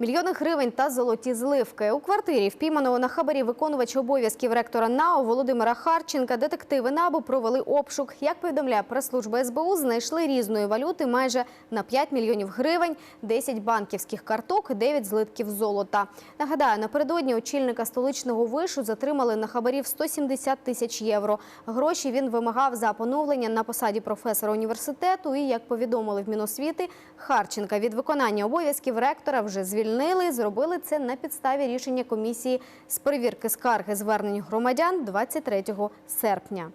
Мільйони гривень та золоті зливки. У квартирі впійманого на хабарі виконувача обов'язків ректора НАУ Володимира Харченка детективи НАБУ провели обшук. Як повідомляє прес-служба СБУ, знайшли різної валюти майже на 5 мільйонів гривень, 10 банківських карток, 9 злитків золота. Нагадаю, напередодні очільника столичного вишу затримали на хабарі в 170 тисяч євро. Гроші він вимагав за поновлення на посаді професора університету. І як повідомили в Міносвіти, Харченка від виконання обов'язків ректора вже звільнили. Зробили це на підставі рішення комісії з перевірки скарги звернень громадян 23 серпня.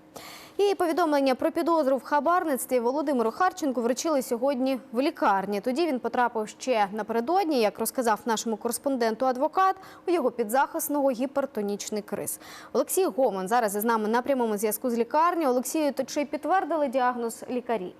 І повідомлення про підозру в хабарництві Володимиру Харченку вручили сьогодні в лікарні. Тоді він потрапив ще напередодні, як розказав нашому кореспонденту адвокат, у його підзахисного гіпертонічний криз. Олексій Гоман зараз із нами на прямому зв'язку з лікарні. Олексію, то чи підтвердили діагноз лікарі?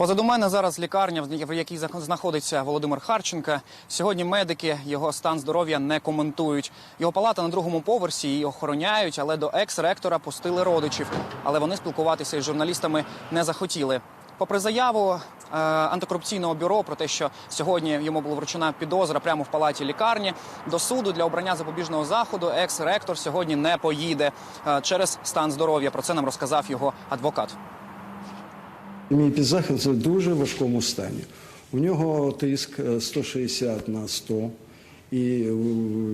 Позаду мене зараз лікарня, в якій знаходиться Володимир Харченка. Сьогодні медики його стан здоров'я не коментують. Його палата на другому поверсі її охороняють, але до екс-ректора пустили родичів. Але вони спілкуватися із журналістами не захотіли. Попри заяву е, антикорупційного бюро про те, що сьогодні йому була вручена підозра прямо в палаті лікарні, до суду для обрання запобіжного заходу екс-ректор сьогодні не поїде е, через стан здоров'я. Про це нам розказав його адвокат. Мій підзахист в дуже важкому стані. У нього тиск е, 160 на 100, і е,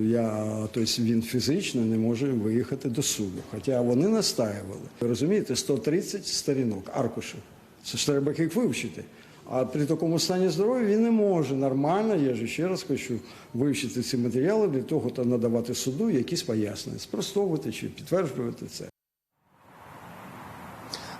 я, тобто він фізично не може виїхати до суду. Хоча вони настаювали. Ви розумієте, 130 сторінок, аркушів. Це ж треба їх вивчити. А при такому стані здоров'я він не може нормально, я ж ще раз хочу вивчити ці матеріали для того, та надавати суду якісь пояснення, спростовувати чи підтверджувати це.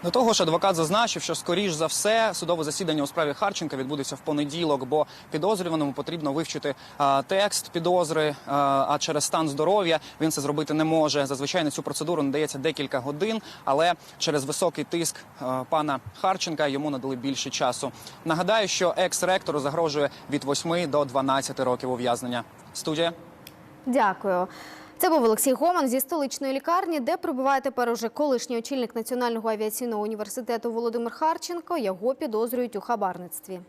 До того ж, адвокат зазначив, що скоріш за все судове засідання у справі Харченка відбудеться в понеділок, бо підозрюваному потрібно вивчити а, текст підозри. А, а через стан здоров'я він це зробити не може. Зазвичай на цю процедуру надається декілька годин, але через високий тиск а, пана Харченка йому надали більше часу. Нагадаю, що екс-ректору загрожує від 8 до 12 років ув'язнення. Студія. Дякую. Це був Олексій Гоман зі столичної лікарні, де перебуває тепер уже колишній очільник Національного авіаційного університету Володимир Харченко. Його підозрюють у хабарництві.